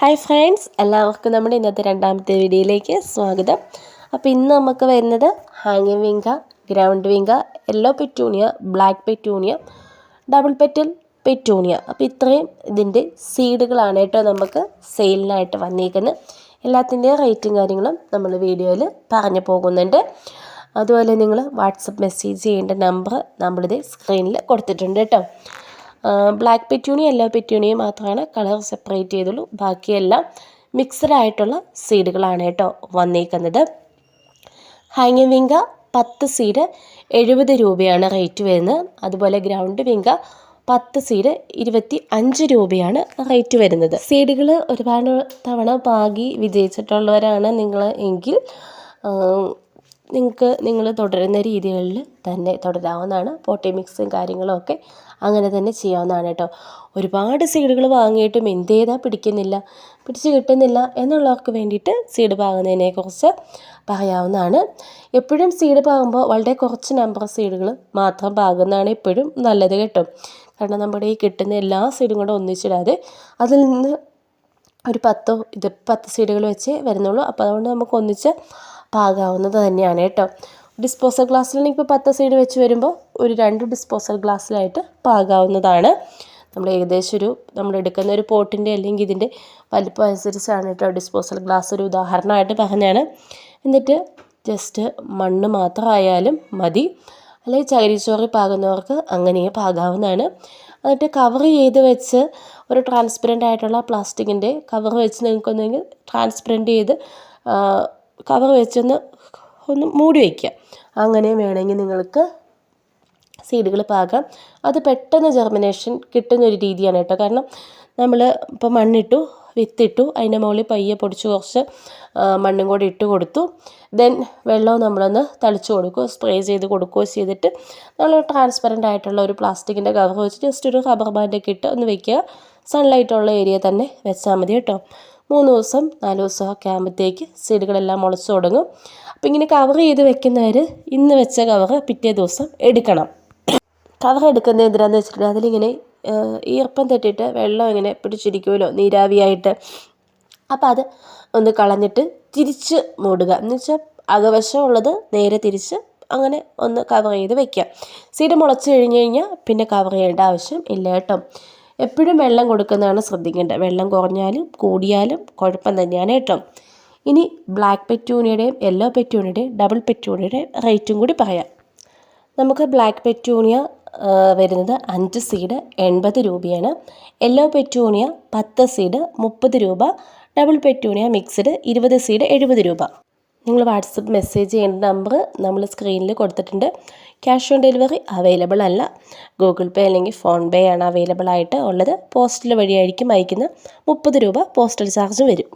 Hi friends എല്ലാവർക്കും നമ്മുടെ ഇന്നത്തെ രണ്ടാമത്തെ വീഡിയോയിലേക്ക് സ്വാഗതം. അപ്പോൾ ഇന്ന് നമുക്ക് വരുന്നത് ഹാങ്ങിങ് vinca ground vinca yellow petunia black petunia double petal petunia അപ്പോൾ ഇത്രയും ഇതിന്റെ സീഡുകളാണ് കേട്ടോ നമുക്ക് സെയിലിനായിട്ട് വന്നിരിക്കുന്നത് എല്ലാത്തിന്റെയും റേറ്റും കാര്യങ്ങളും നമ്മൾ വീഡിയോയിൽ പറഞ്ഞു പോകുന്നുണ്ട്. അതുപോലെ നിങ്ങൾ വാട്സപ്പ് മെസ്സേജ് ചെയ്യേണ്ട നമ്പർ നമ്മളിത് സ്ക്രീനിൽ കൊടുത്തിട്ടുണ്ട് കേട്ടോ. ബ്ലാക്ക് പെറ്റ്യൂണി യെല്ലോ പെറ്റ്യൂണി മാത്രമാണ് കളർ സെപ്പറേറ്റ് ചെയ്തുള്ളൂ. ബാക്കിയെല്ലാം മിക്സഡ് ആയിട്ടുള്ള സീഡുകളാണ് കേട്ടോ വന്നേക്കുന്നത്. ഹാങ്ങിങ് വിങ്ക പത്ത് സീഡ് എഴുപത് രൂപയാണ് റേറ്റ് വരുന്നത്. അതുപോലെ ഗ്രൗണ്ട് വിങ്ക പത്ത് സീഡ് ഇരുപത്തി അഞ്ച് രൂപയാണ് റേറ്റ് വരുന്നത്. സീഡുകൾ ഒരുപാട് തവണ പാകി വിജയിച്ചിട്ടുള്ളവരാണ് നിങ്ങൾ എങ്കിൽ നിങ്ങൾക്ക് നിങ്ങൾ തുടരുന്ന രീതികളിൽ തന്നെ തുടരാവുന്നതാണ്. പോട്ടി മിക്സും കാര്യങ്ങളും ഒക്കെ അങ്ങനെ തന്നെ ചെയ്യാവുന്നതാണ് കേട്ടോ. ഒരുപാട് സീഡുകൾ വാങ്ങിയിട്ടും എന്ത് ചെയ്താൽ പിടിക്കുന്നില്ല പിടിച്ച് കിട്ടുന്നില്ല എന്നുള്ളവർക്ക് വേണ്ടിയിട്ട് സീഡ് പാകുന്നതിനെക്കുറിച്ച് പറയാവുന്നതാണ്. എപ്പോഴും സീഡ് പാകുമ്പോൾ വളരെ കുറച്ച് നമ്പർ സീഡുകൾ മാത്രം പാകുന്നതാണ് എപ്പോഴും നല്ലത് കേട്ടോ. കാരണം നമ്മുടെ ഈ കിട്ടുന്ന എല്ലാ സീഡും കൂടെ ഒന്നിച്ചിടാതെ അതിൽ നിന്ന് ഒരു പത്തോ ഇത് പത്ത് സീഡുകൾ വെച്ച് വരുന്നുള്ളൂ. അപ്പോൾ അതുകൊണ്ട് നമുക്ക് ഒന്നിച്ച് പാകാവുന്നത് തന്നെയാണ് കേട്ടോ. ഡിസ്പോസൽ ഗ്ലാസ്സിൽ ഇപ്പോൾ പത്ത് സൈഡ് വെച്ച് വരുമ്പോൾ ഒരു രണ്ട് ഡിസ്പോസൽ ഗ്ലാസ്സിലായിട്ട് പാകാവുന്നതാണ്. നമ്മൾ ഏകദേശം ഒരു നമ്മൾ എടുക്കുന്ന ഒരു പോട്ടിന്റെ അല്ലെങ്കിൽ ഇതിന്റെ വലിപ്പം അനുസരിച്ചാണ് കേട്ടോ ഡിസ്പോസൽ ഗ്ലാസ് ഒരു ഉദാഹരണമായിട്ട് പറഞ്ഞാണ് എന്നിട്ട് ജസ്റ്റ് മണ്ണ് മാത്രമായാലും മതി. അല്ലെങ്കിൽ ചകിരിച്ചോറ് പാകുന്നവർക്ക് അങ്ങനെയും പാകാവുന്നതാണ്. എന്നിട്ട് കവർ ചെയ്ത് വെച്ച് ഒരു ട്രാൻസ്പെറന്റ് ആയിട്ടുള്ള പ്ലാസ്റ്റിക്കിന്റെ കവർ വെച്ച് നിങ്ങൾക്കൊന്നെങ്കിൽ ട്രാൻസ്പെറന്റ് ചെയ്ത് കവർ വെച്ചൊന്ന് ഒന്ന് മൂടി വയ്ക്കുക അങ്ങനെ വേണമെങ്കിൽ നിങ്ങൾക്ക് സീഡുകൾ പാകാം. അത് പെട്ടെന്ന് ജെർമിനേഷൻ കിട്ടുന്ന ഒരു രീതിയാണ് കേട്ടോ. കാരണം നമ്മൾ ഇപ്പോൾ മണ്ണിട്ടു വിത്തിട്ടു അതിന്റെ മുകളിൽ പയ്യെ പൊടിച്ച് കുറച്ച് മണ്ണും കൂടി ഇട്ട് കൊടുത്തു. ദെൻ വെള്ളവും നമ്മളൊന്ന് തളിച്ച് കൊടുക്കുക സ്പ്രേ ചെയ്ത് കൊടുക്കുകയോ ചെയ്തിട്ട് നമ്മൾ ട്രാൻസ്പെറന്റ് ആയിട്ടുള്ള ഒരു പ്ലാസ്റ്റിക്കിന്റെ കവർ വെച്ച് ജസ്റ്റ് ഒരു റബ്ബർ ബാൻഡൊക്കെ ഇട്ട് ഒന്ന് വെക്കുക. സൺലൈറ്റുള്ള ഏരിയ തന്നെ വെച്ചാൽ മതി കേട്ടോ. മൂന്ന് ദിവസം നാല് ദിവസമൊക്കെ ആകുമ്പോഴത്തേക്ക് സീഡുകളെല്ലാം മുളച്ച് തുടങ്ങും. അപ്പോൾ ഇങ്ങനെ കവർ ചെയ്ത് വെക്കുന്നവർ ഇന്ന് വെച്ച കവർ പിറ്റേ ദിവസം എടുക്കണം. കവർ എടുക്കുന്നത് എന്തിനാന്ന് വെച്ചിട്ടുണ്ടെങ്കിൽ അതിലിങ്ങനെ ഈർപ്പം തട്ടിയിട്ട് വെള്ളം ഇങ്ങനെ പിടിച്ചിരിക്കുമല്ലോ നീരാവിയായിട്ട്. അപ്പോൾ അത് ഒന്ന് കളഞ്ഞിട്ട് തിരിച്ച് മൂടുക. എന്ന് വെച്ചാൽ അകവശമുള്ളത് നേരെ തിരിച്ച് അങ്ങനെ ഒന്ന് കവർ ചെയ്ത് വെക്കുക. സീഡ് മുളച്ച് കഴിഞ്ഞ് കഴിഞ്ഞാൽ പിന്നെ കവർ ചെയ്യേണ്ട ആവശ്യം ഇല്ല കേട്ടോ. എപ്പോഴും വെള്ളം കൊടുക്കുന്നതാണ് ശ്രദ്ധിക്കേണ്ടത്. വെള്ളം കുറഞ്ഞാലും കൂടിയാലും കുഴപ്പം തന്നെയാണ് കേട്ടോ. ഇനി ബ്ലാക്ക് പെറ്റൂണിയുടെയും യെല്ലോ പെറ്റൂണിയുടെയും ഡബിൾ പെറ്റൂണിയുടെയും റേറ്റും കൂടി പറയാം. നമുക്ക് ബ്ലാക്ക് പെറ്റൂണിയ വരുന്നത് അഞ്ച് സീഡ് എൺപത് രൂപയാണ്. യെല്ലോ പെറ്റൂണിയ പത്ത് സീഡ് മുപ്പത് രൂപ. ഡബിൾ പെറ്റൂണിയ മിക്സ്ഡ് ഇരുപത് സീഡ് എഴുപത് രൂപ. നിങ്ങൾ വാട്സപ്പ് മെസ്സേജ് ചെയ്യേണ്ട നമ്പർ നമ്മൾ സ്ക്രീനിൽ കൊടുത്തിട്ടുണ്ട്. ക്യാഷ് ഓൺ ഡെലിവറി അവൈലബിൾ അല്ല. ഗൂഗിൾ പേ അല്ലെങ്കിൽ ഫോൺ പേ ആണ് അവൈലബിൾ ആയിട്ട് ഉള്ളത്. പോസ്റ്റൽ വഴിയായിരിക്കും അയക്കുന്നത് മുപ്പത് രൂപ പോസ്റ്റൽ ചാർജ് വരും.